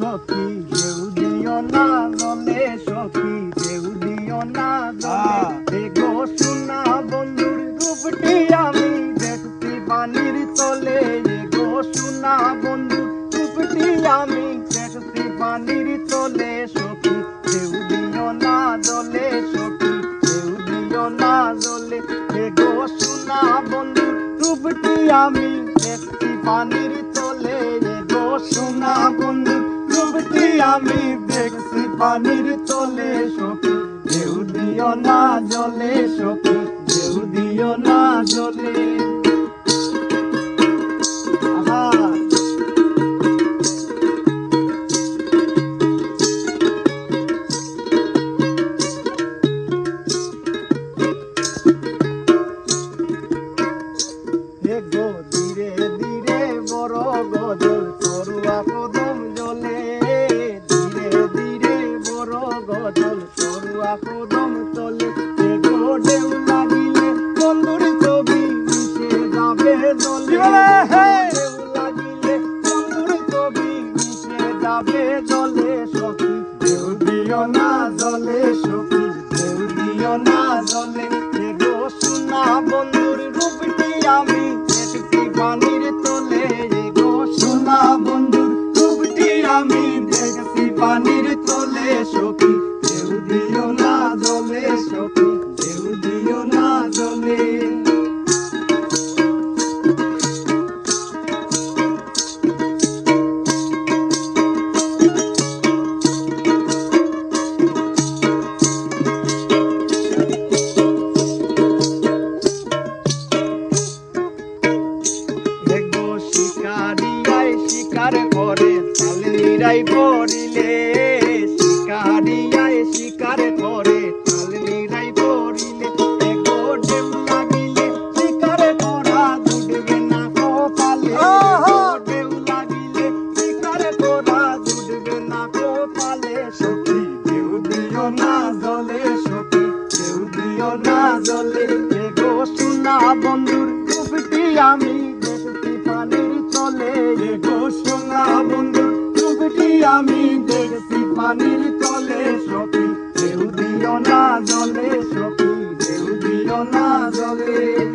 সখী ঢেউ দিও না জলে সখী ঢেউ দিও না আহ। এগো সোনা বন্ধুর রূপটি আমি দেখতে পানির তলে। এগো সোনা বন্ধুর রূপটি আমি দেখতে পানির তলে। সখী ঢেউ দিও না জলে সখী ঢেউ দিও না জলে এগো সোনা বন্ধুর রূপটি আমি দেখতে পানির আমি দেখছি পানির চলে সখী দেউ দিও না জলে সখী দেউ দিও না জলে। ঢেউ লাগিলে বন্ধুর ছবি মিশে যাবে জলে! ঢেউ লাগিলে বন্ধুর ছবি মিশে যাবে জলে সখী ঢেউ দিও না জলে সখী ঢেউ দিও না জলে। গো সোনা বন্ধুর রূপটি আমি দেখছি পানির তলে। গো সোনা বন্ধুর রূপটি আমি দেখছি পানির তলে। সখী ঢেউ দিও না জলে সখী শিকার করে তাল নিরাই পড়িলে শিকারিয়ায় শিকার করে তাল নিরাই পড়িলে দেখব লাগিলে, শিকার করা দুডবে না কপালে আহা! লাগিলে, শিকার করা দুডবে না কপালে সখী, ঢেউ দিও না জলে, সখী, ঢেউ দিও না জলে এগো সোনা বন্ধুর আমি পানির তলে সখী। কেউ দিও না জলে সখী কেউ দিও না জলে।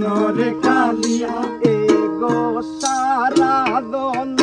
বলে শুনো রে কালিয়া এ গো সারা দন